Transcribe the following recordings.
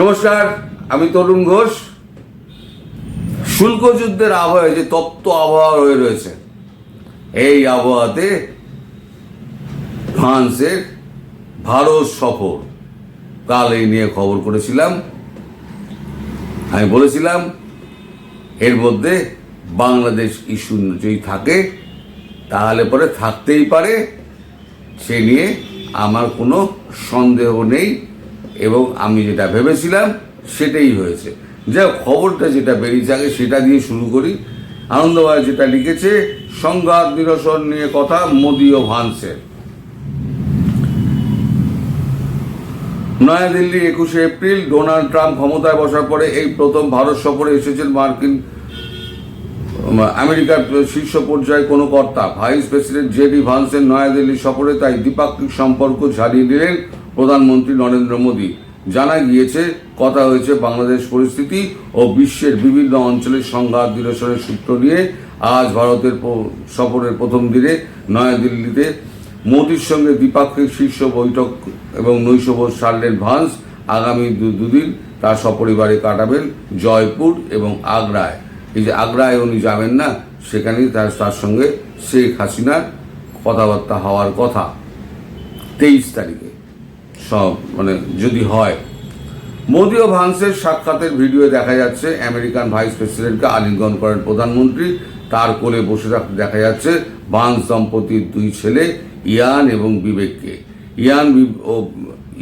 নমস্কার, আমি তরুণ ঘোষ। শুল্ক যুদ্ধের আবহাওয়া যে তপ্ত আবহাওয়া হয়ে রয়েছে, এই আবহাওয়াতে ফ্রান্সের ভারত সফর। কাল এই নিয়ে খবর করেছিলাম। আমি বলেছিলাম, এর মধ্যে বাংলাদেশ ইস্যু যদি থাকে, তাহলে পরে থাকতেই পারে। সে নিয়ে আমার কোনো সন্দেহ নেই। এবং আমি যেটা ভেবেছিলাম, সেটাই হয়েছে। যা খবরটা যেটা বেরিয়েছে আগে, সেটা দিয়ে শুরু করি। আনন্দবাজার যেটা লিখেছে, সংঘাত নিরসন নিয়ে কথা মোদি ও ভান্সের। নয়াদিল্লি একুশে এপ্রিল, ডোনাল্ড ট্রাম্প ক্ষমতায় বসার পরে এই প্রথম ভারত সফরে এসেছেন মার্কিন আমেরিকার শীর্ষ পর্যায়ে কোনো কর্তা। ভাইস প্রেসিডেন্ট জেডি ভান্সের নয়াদিল্লি সফরে তাই দ্বিপাক্ষিক সম্পর্ক ঝালিয়ে দিলেন প্রধানমন্ত্রী নরেন্দ্র মোদী। জানা গিয়েছে, কথা হয়েছে বাংলাদেশ পরিস্থিতি ও বিশ্বের বিভিন্ন অঞ্চলের সংঘাত নিরসনের সূত্র নিয়ে আজ ভারতের সফরের প্রথম দিনে নয়াদিল্লিতে মোদীর সঙ্গে দ্বিপাক্ষিক শীর্ষ বৈঠক এবং নৈশভোজ সারলেন ভান্স আগামী দুদিন তার সপরিবারে কাটাবেন জয়পুর এবং আগ্রায়। এই যে আগ্রায় উনি যাবেন না, সেখানেই তার তার সঙ্গে শেখ হাসিনার কথাবার্তা হওয়ার কথা। তেইশ তারিখে। মানে যদি হয়। মোদী ও ভান্সের সাক্ষাতের ভিডিও দেখা যাচ্ছে, আমেরিকান ভাইস প্রেসিডেন্টকে আলিঙ্গন করেন প্রধানমন্ত্রী। তার কোলে বসে থাকতে দেখা যাচ্ছে ভান্স দম্পতির দুই ছেলে, ইয়ান এবং বিবেককে। ইয়ান ও,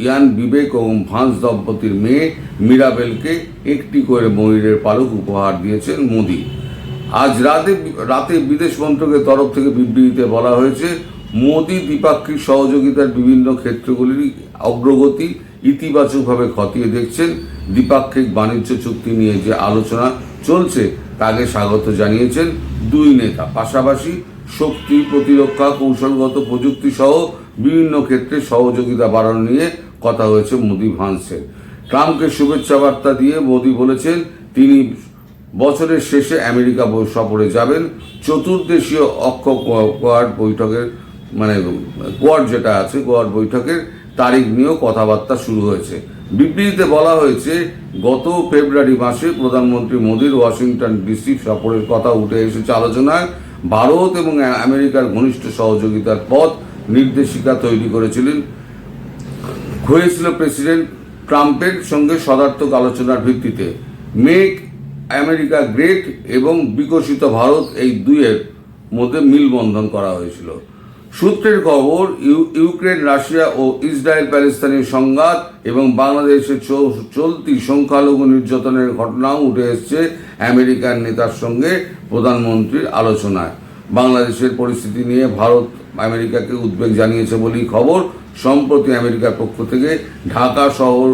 ইয়ান বিবেক এবং ভান্স দম্পতির মেয়ে মিরাবেলকে একটি করে ময়ূরের পালক উপহার দিয়েছেন মোদী। আজ রাতে রাতে বিদেশ মন্ত্রকের তরফ থেকে বিবৃতিতে বলা হয়েছে মোদী দ্বিপাক্ষিক সহযোগিতার বিভিন্ন ক্ষেত্রগুলির অগ্রগতি ইতিবাচকভাবে খতিয়ে দেখছেন। দ্বিপাক্ষিক বাণিজ্য চুক্তি নিয়ে যে আলোচনা চলছে, তাকে স্বাগত জানিয়েছেন দুই নেতা। পাশাপাশি শক্তি প্রতিরক্ষা, কৌশলগত প্রযুক্তি সহ বিভিন্ন ক্ষেত্রে সহযোগিতা বাড়ানো নিয়ে কথা হয়েছে মোদি ভান্সের। ট্রাম্পকে শুভেচ্ছা বার্তা দিয়ে মোদী বলেছেন, তিনি বছরের শেষে আমেরিকা সফরে যাবেন। চতুর্দেশীয় অক্ষ বৈঠকের মানে কোয়াড যেটা আছে কোয়াড বৈঠকের তারিখ নিয়েও কথাবার্তা শুরু হয়েছে। বিবৃতিতে বলা হয়েছে, গত ফেব্রুয়ারি মাসে প্রধানমন্ত্রী মোদীর ওয়াশিংটন ডিসি সফরের কথা উঠে এসেছে আলোচনায়। ভারত এবং আমেরিকার ঘনিষ্ঠ সহযোগিতার পথ নির্দেশিকা তৈরি করেছিলেন। হয়েছিল প্রেসিডেন্ট ট্রাম্পের সঙ্গে সদার্থক আলোচনার ভিত্তিতে। মেক আমেরিকা গ্রেট এবং বিকশিত ভারত এই দুইয়ের মধ্যে মিলবন্ধন করা হয়েছিল। সূত্রের খবর, ইউ- ইউক্রেন, রাশিয়া ও ইসরায়েল প্যালেস্তানের সংঘাত এবং বাংলাদেশে চলতি সংখ্যালঘু নির্যাতনের ঘটনাও উঠে এসছে আমেরিকার নেতার সঙ্গে প্রধানমন্ত্রীর আলোচনায়। বাংলাদেশের পরিস্থিতি নিয়ে ভারত আমেরিকাকে উদ্বেগ জানিয়েছে বলেই খবর। সম্প্রতি আমেরিকার পক্ষ থেকে ঢাকা শহর,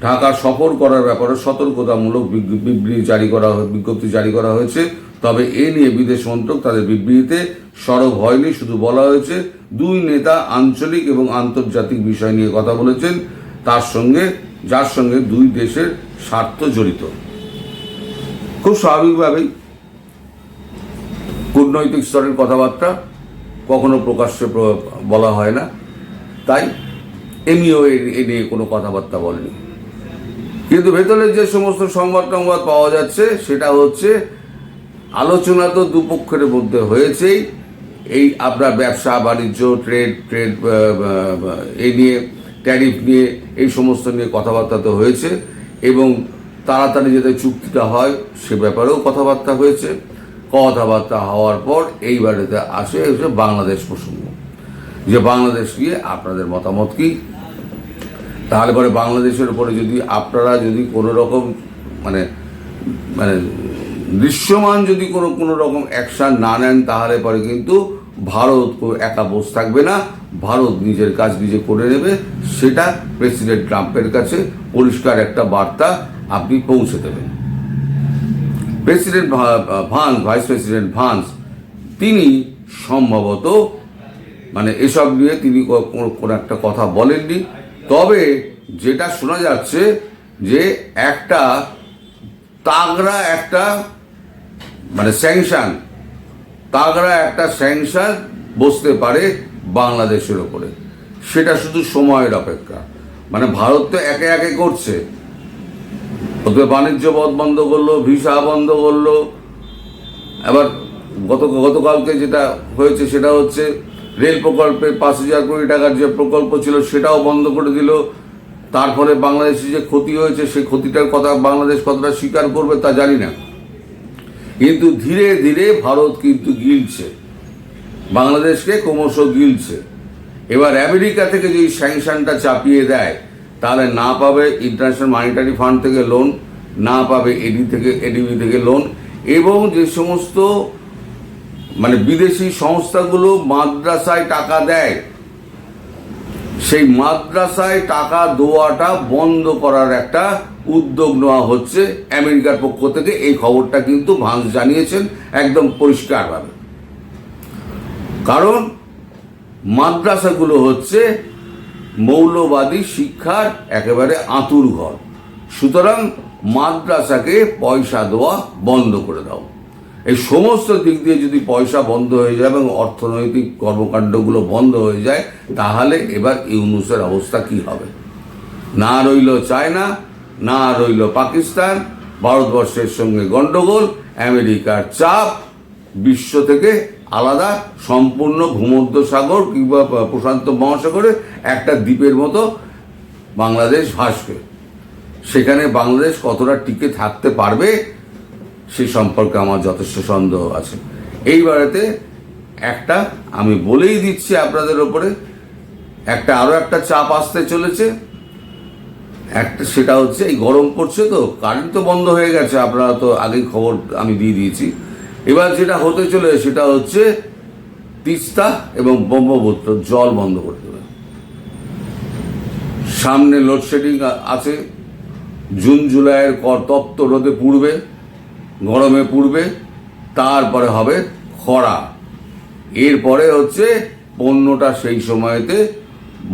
ঢাকা সফর করার ব্যাপারে সতর্কতামূলক বিবৃতি জারি করা, বিজ্ঞপ্তি জারি করা হয়েছে। তবে এ নিয়ে বিদেশ মন্ত্রক তাদের বিবৃতিতে সরব হয়নি। শুধু বলা হয়েছে, দুই নেতা আঞ্চলিক এবং আন্তর্জাতিক বিষয় নিয়ে কথা বলেছেন। তার সঙ্গে, যার সঙ্গে দুই দেশের স্বার্থ জড়িত। খুব স্বাভাবিকভাবেই কূটনৈতিক স্তরের কথাবার্তা কখনো প্রকাশ্যে বলা হয় না। তাই এমনিও এ- নিয়ে কোনো কথাবার্তা বলেনি। কিন্তু ভেতরে যে সমস্ত সংবাদ টংবাদ পাওয়া যাচ্ছে, সেটা হচ্ছে আলোচনা তো দুপক্ষের মধ্যে হয়েছেই। এই আপনার ব্যবসা, বাণিজ্য, ট্রেড ট্রেড এই নিয়ে, ট্যারিফ নিয়ে, এই সমস্ত নিয়ে কথাবার্তা তো হয়েছে এবং তাড়াতাড়ি যাতে চুক্তিটা হয় সে ব্যাপারেও কথাবার্তা হয়েছে। কথাবার্তা হওয়ার পর এইবারেতে আসে হচ্ছে বাংলাদেশ প্রসঙ্গ। যে বাংলাদেশ নিয়ে আপনাদের মতামত কি? তাহলে পরে বাংলাদেশের উপরে যদি আপনারা যদি কোনো রকম মানে মানে দৃশ্যমান যদি কোনো কোনো রকম অ্যাকশান না নেন, তাহলে পরে কিন্তু ভারত একা বসে থাকবে না। ভারত নিজের কাজ নিজে করে নেবে। সেটা প্রেসিডেন্ট ট্রাম্পের কাছে পরিষ্কার একটা বার্তা আপনি পৌঁছে দেবেন। President Vance, Vice President Vance, তিনি সম্ভবত মানে এসব নিয়ে তিনি কোনো একটা কথা বলেননি। তবে যেটা শোনা যাচ্ছে যে একটা তাগড়া একটা মানে স্যাংশন তাগড়া একটা স্যাংশন বসতে পারে বাংলাদেশের ওপরে। সেটা শুধু সময়ের অপেক্ষা। মানে ভারত তো একে একে করছে। প্রথমে বাণিজ্য পথ বন্ধ করল, ভিসা বন্ধ করল। এবার গত, গতকালকে যেটা হয়েছে সেটা হচ্ছে রেল প্রকল্পের পাঁচ হাজার কোটি টাকার যে প্রকল্প ছিল সেটাও বন্ধ করে দিল। তারপরে বাংলাদেশে যে ক্ষতি হয়েছে, সেই ক্ষতিটার কথা বাংলাদেশ কতটা স্বীকার করবে তা জানি না। কিন্তু ধীরে ধীরে ভারত কিন্তু গিলছে। বাংলাদেশকে ক্রমশ গিলছে। এবার আমেরিকা থেকে যদি স্যাংশনটা চাপিয়ে দেয়, তাহলে না পাবে ইন্টারন্যাশনাল মানিটারি ফান্ড থেকে লোন না পাবে এডি থেকে এডিবি থেকে লোন এবং যে সমস্ত মানে বিদেশি সংস্থাগুলো মাদ্রাসায় টাকা দেয়, সেই মাদ্রাসায় টাকা দেওয়াটা বন্ধ করার একটা উদ্যোগ নেওয়া হচ্ছে আমেরিকার পক্ষ থেকে। এই খবরটা কিন্তু ভাঁজ জানিয়েছেন একদম পরিষ্কারভাবে। কারণ মাদ্রাসাগুলো হচ্ছে মৌলবাদী শিক্ষার একেবারে আঁতুর ঘর। সুতরাং মাদ্রাসাকে পয়সা দেওয়া বন্ধ করে দাও। এই সমস্ত দিক দিয়ে যদি পয়সা বন্ধ হয়ে যায় এবং অর্থনৈতিক কর্মকাণ্ডগুলো বন্ধ হয়ে যায়, তাহলে এবার ইউনুসের অবস্থা কি হবে? না রইল চায়না না রইল পাকিস্তান, ভারতবর্ষের সঙ্গে গন্ডগোল, আমেরিকার চাপ বিশ্ব থেকে আলাদা, সম্পূর্ণ ভূমধ্য সাগর কিংবা প্রশান্ত মহাসাগরে একটা দ্বীপের মতো বাংলাদেশ ভাসবে। সেখানে বাংলাদেশ কতটা টিকে থাকতে পারবে সে সম্পর্কে আমার যথেষ্ট সন্দেহ আছে। এইবারেতে একটা আমি বলেই দিচ্ছি আপনাদের ওপরে, একটা আরও একটা চাপ আসতে চলেছে। একটা সেটা হচ্ছে এই গরম পড়ছে তো কারেন্ট তো বন্ধ হয়ে গেছে, আপনারা তো আগেই খবর আমি দিয়ে দিয়েছি। এবার যেটা হতে চলে সেটা হচ্ছে তিস্তা এবং ব্রহ্মপুত্র, জল বন্ধ করে দেবে। সামনে লোডশেডিং আছে, জুন জুলাইয়ের তপ্ত রোদে পুড়বে, গরমে পুড়বে, তারপরে হবে খরা। এরপরে হচ্ছে পণ্যটা সেই সময়তে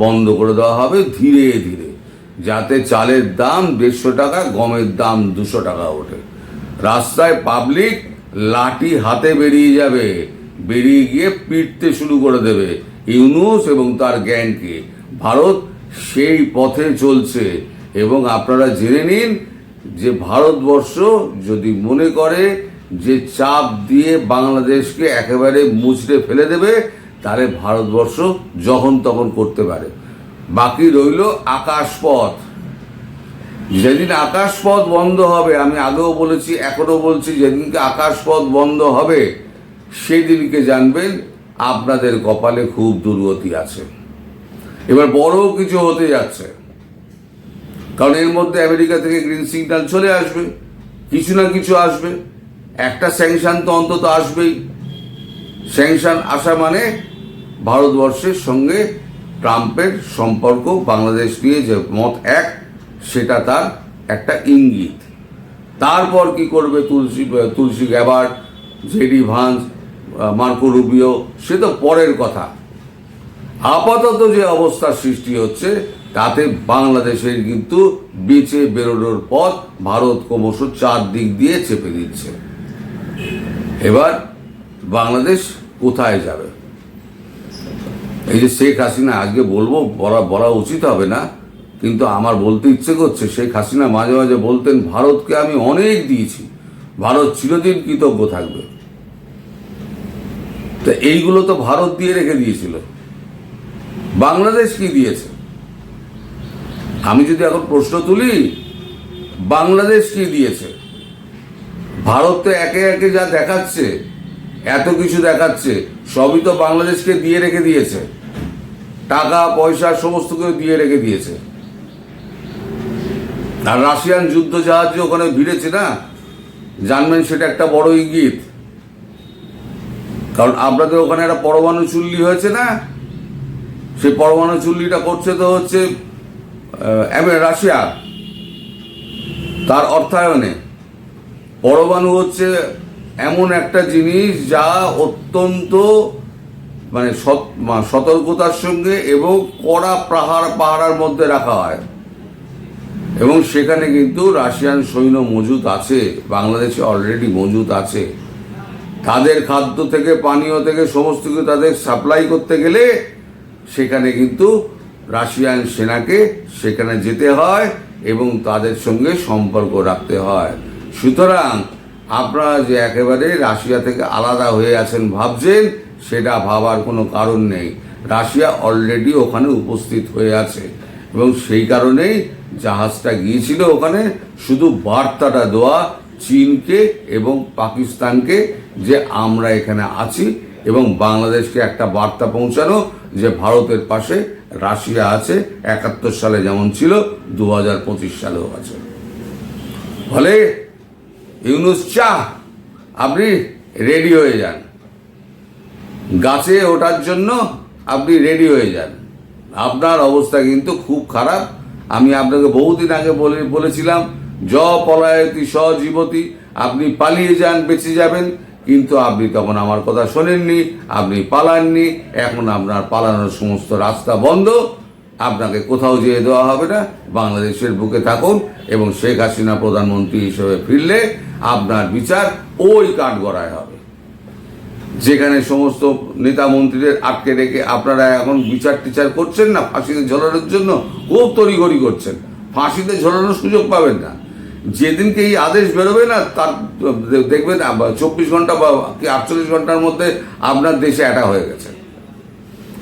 বন্ধ করে দেওয়া হবে, ধীরে ধীরে। যাতে চালের দাম দেড়শো টাকা, গমের দাম দুশো টাকা ওঠে। রাস্তায় পাবলিক লাঠি হাতে বেরিয়ে যাবে, বেরিয়ে গিয়ে পিটতে শুরু করে দেবে ইউনুস এবং তার গ্যাংকে। ভারত সেই পথে চলছে এবং আপনারা জেনে নিন যে ভারতবর্ষ যদি মনে করে যে চাপ দিয়ে বাংলাদেশকে একেবারে মুচড়ে ফেলে দেবে, তাহলে ভারতবর্ষ যখন তখন করতে পারে। বাকি রইল আকাশপথ। যেদিন আকাশপথ বন্ধ হবে, আমি আগেও বলেছি এখনও বলছি, যেদিনকে আকাশপথ বন্ধ হবে, সেদিনকে জানবেন আপনাদের কপালে খুব দুর্গতি আছে। এবার বড় কিছু হতে যাচ্ছে। কারণ এর মধ্যে আমেরিকা থেকে গ্রিন সিগন্যাল চলে আসবে, কিছু না কিছু আসবে। একটা স্যাংশন তো অন্তত আসবেই। স্যাংশন আসা মানে ভারতবর্ষের সঙ্গে ট্রাম্পের সম্পর্ক বাংলাদেশ নিয়ে যে মত এক, সেটা তার একটা ইঙ্গিত। তারপর কি করবে Tulsi Tulsi Gabbard JD Vance Marco Rubio, সে তো পরের কথা। আপাতত যে অবস্থার সৃষ্টি হচ্ছে, তাতে বাংলাদেশের কিন্তু বেঁচে বেরোনোর পথ ভারত ক্রমশ চারদিক দিয়ে চেপে দিচ্ছে। এবার বাংলাদেশ কোথায় যাবে? এই যে শেখ হাসিনা, আজকে বলব, বলা বলা উচিত হবে না, কিন্তু আমার বলতে ইচ্ছে করছে শেখ হাসিনা মাঝে মাঝে বলতেন, ভারতকে আমি অনেক দিয়েছি, ভারত চিরদিন কৃতজ্ঞ থাকবে। তো এইগুলো তো ভারত দিয়ে রেখে দিয়েছিল। বাংলাদেশ কি দিয়েছে? আমি যদি এখন প্রশ্ন তুলি, বাংলাদেশ কি দিয়েছে? ভারত তো একে একে যা দেখাচ্ছে, এত কিছু দেখাচ্ছে, সবই তো বাংলাদেশকে দিয়ে রেখে দিয়েছে। টাকা, পয়সা, সমস্ত কিছু দিয়ে রেখে দিয়েছে। আর রাশিয়ান যুদ্ধ জাহাজ ওখানে ভিড়েছে না? জানবেন সেটা একটা বড় ইঙ্গিত। কারণ আপনাদের ওখানে একটা পরমাণু চুল্লি হয়েছে না? সেই পরমাণু চুল্লিটা করছে তো হচ্ছে রাশিয়া। তার অর্থায়নে। পরমাণু হচ্ছে এমন একটা জিনিস যা অত্যন্ত মানে সতর্কতার সঙ্গে এবং কড়া পাহাড়, পাহাড়ার মধ্যে রাখা হয়। এবং সেখানে কিন্তু রাশিয়ান সৈন্য মজুদ আছে, বাংলাদেশে অলরেডি মজুদ আছে। তাদের খাদ্য থেকে, পানীয় থেকে, সমস্ত কিছু তাদের সাপ্লাই করতে গেলে সেখানে কিন্তু রাশিয়ান সেনাকে সেখানে যেতে হয় এবং তাদের সঙ্গে সম্পর্ক রাখতে হয়। সুতরাং আপনারা যে একেবারে রাশিয়া থেকে আলাদা হয়ে আছেন, ভাবছেন সেটা ভাবার কোনো কারণ নেই। রাশিয়া অলরেডি ওখানে উপস্থিত হয়ে আছে এবং সেই কারণেই জাহাজটা গিয়েছিল ওখানে। শুধু বার্তাটা দেওয়া চীনকে এবং পাকিস্তানকে যে আমরা এখানে আছি এবং বাংলাদেশকে একটা বার্তা পৌঁছানো যে ভারতের পাশে রাশিয়া আছে, একাত্তর সালে যেমন ছিল দু হাজার পঁচিশ সালেও আছে। ফলে ইউনুস চাহ, আপনি রেডি হয়ে যান। গাছে ওঠার জন্য আপনি রেডি হয়ে যান। আপনার অবস্থা কিন্তু খুব খারাপ। আমি আপনাকে বহুদিন আগে বলে, বলেছিলাম, জ পলায়তি সজীবতী আপনি পালিয়ে যান, বেঁচে যাবেন। কিন্তু আপনি তখন আমার কথা শোনেননি, আপনি পালাননি। এখন আপনার পালানোর সমস্ত রাস্তা বন্ধ। আপনাকে কোথাও যেয়ে দেওয়া হবে না। বাংলাদেশের বুকে থাকুন এবং শেখ হাসিনা প্রধানমন্ত্রী হিসেবে ফিরলে আপনার বিচার ওই কাঠগড়ায় হবে। যেখানে সমস্ত নেতা মন্ত্রীদের আটকে রেখে আপনারা এখন বিচার টিচার করছেন না? ফাঁসিতে ঝোলানোর জন্য খুব তড়িঘড়ি করছেন। ফাঁসিতে ঝোলানোর সুযোগ পাবেন না। যেদিনকে এই আদেশ বেরোবে না, তার দেখবেন চব্বিশ ঘণ্টা বা কি আটচল্লিশ ঘণ্টার মধ্যে আপনার দেশে অ্যাটা হয়ে গেছে।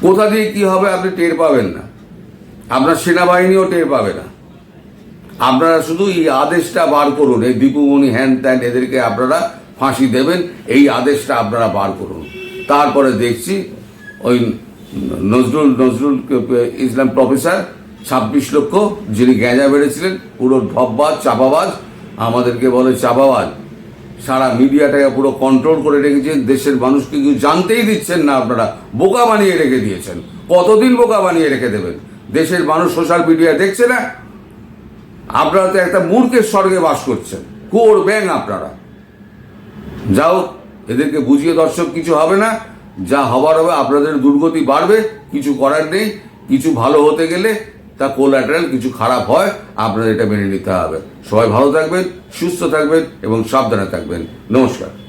কোথা দিয়ে কি হবে আপনি টের পাবেন না। আপনার সেনাবাহিনীও টের পাবে না। আপনারা শুধু এই আদেশটা বার করুন। এই দীপুমণি হ্যান ত্যান এদেরকে আপনারা ফাঁসি দেবেন, এই আদেশটা আপনারা বার করুন। তারপরে দেখছি ওই নজরুল নজরুল ইসলাম প্রফেসর, ছাব্বিশ লক্ষ, যিনি গ্যাঁজা বেড়েছিলেন, পুরো ঢপবাজ চাপাবাজ, আমাদেরকে বলে চাপাবাজ। সারা মিডিয়াটাকে পুরো কন্ট্রোল করে রেখেছেন, দেশের মানুষকে কিছু জানতেই দিচ্ছেন না আপনারা, বোকা বানিয়ে রেখে দিয়েছেন। কতদিন বোকা বানিয়ে রেখে দেবেন? দেশের মানুষ সোশ্যাল মিডিয়া দেখছে না? আপনারা তো একটা মূর্খের স্বর্গে বাস করছেন করবেন আপনারা। যাও, এদেরকে বুঝিয়ে দর্শক, কিছু হবে না। যা হবার হবে, আপনাদের দুর্গতি বাড়বে, কিছু করার নেই। কিছু ভালো হতে গেলে তা কোলাটারাল কিছু খারাপ হয়, আপনাদের এটা মেনে নিতে হবে। সবাই ভালো থাকবেন, সুস্থ থাকবেন এবং সাবধানে থাকবেন। নমস্কার।